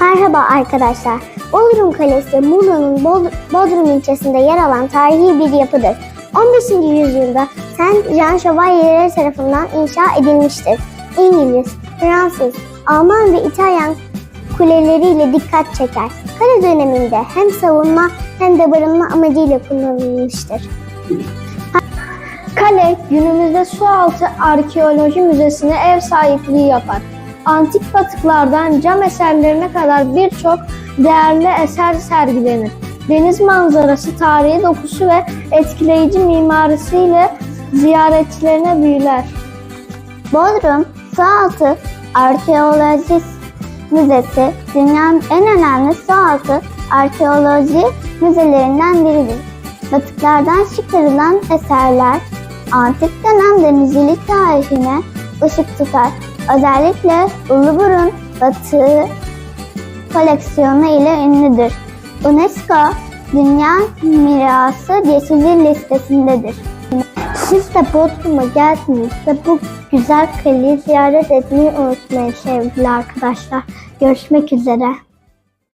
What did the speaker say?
Merhaba arkadaşlar. Bodrum Kalesi Muğla'nın Bod- Bodrum ilçesinde yer alan tarihi bir yapıdır. 15. yüzyılda Saint Jean Chevalier tarafından inşa edilmiştir. İngiliz, Fransız, Alman ve İtalyan kuleleriyle dikkat çeker. Kale döneminde hem savunma hem de barınma amacıyla kullanılmıştır. Kale günümüzde Sualtı Arkeoloji Müzesi'ne ev sahipliği yapar. Antik batıklardan cam eserlerine kadar birçok değerli eser sergilenir. Deniz manzarası, tarihi dokusu ve etkileyici mimarisiyle ziyaretçilerine büyüler. Bodrum Sualtı Arkeoloji Müzesi dünyanın en önemli sualtı arkeoloji müzelerinden biridir. Batıklardan çıkarılan eserler antik dönem denizcilik tarihine ışık tutar. Özellikle Uluburun batığı koleksiyonu ile ünlüdür. UNESCO Dünya Mirası Geçici listesindedir. Siz de Bodrum'a geldiğinizde bu güzel kaleyi ziyaret etmeyi unutmayın sevgili arkadaşlar. Görüşmek üzere.